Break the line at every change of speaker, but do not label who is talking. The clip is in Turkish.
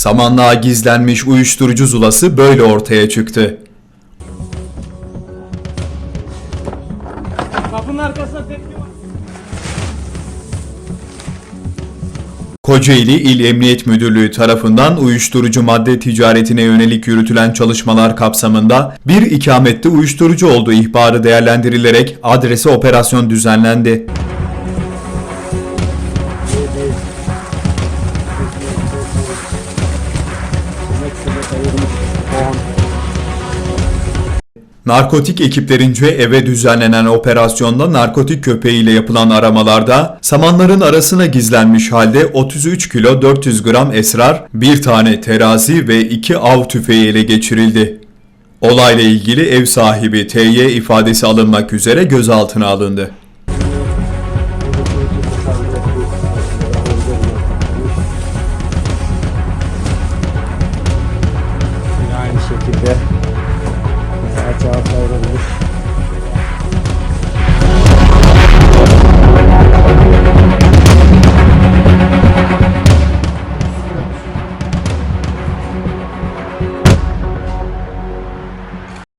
Samanlığa gizlenmiş uyuşturucu zulası böyle ortaya çıktı.
Kapının arkasına tepki var.
Kocaeli İl Emniyet Müdürlüğü tarafından uyuşturucu madde ticaretine yönelik yürütülen çalışmalar kapsamında bir ikamette uyuşturucu olduğu ihbarı değerlendirilerek adrese operasyon düzenlendi. Narkotik ekiplerince eve düzenlenen operasyonda narkotik köpeğiyle yapılan aramalarda samanların arasına gizlenmiş halde 33 kilo 400 gram esrar, bir tane terazi ve iki av tüfeği ele geçirildi. Olayla ilgili ev sahibi TY ifadesi alınmak üzere gözaltına alındı.
Cevap verebilir.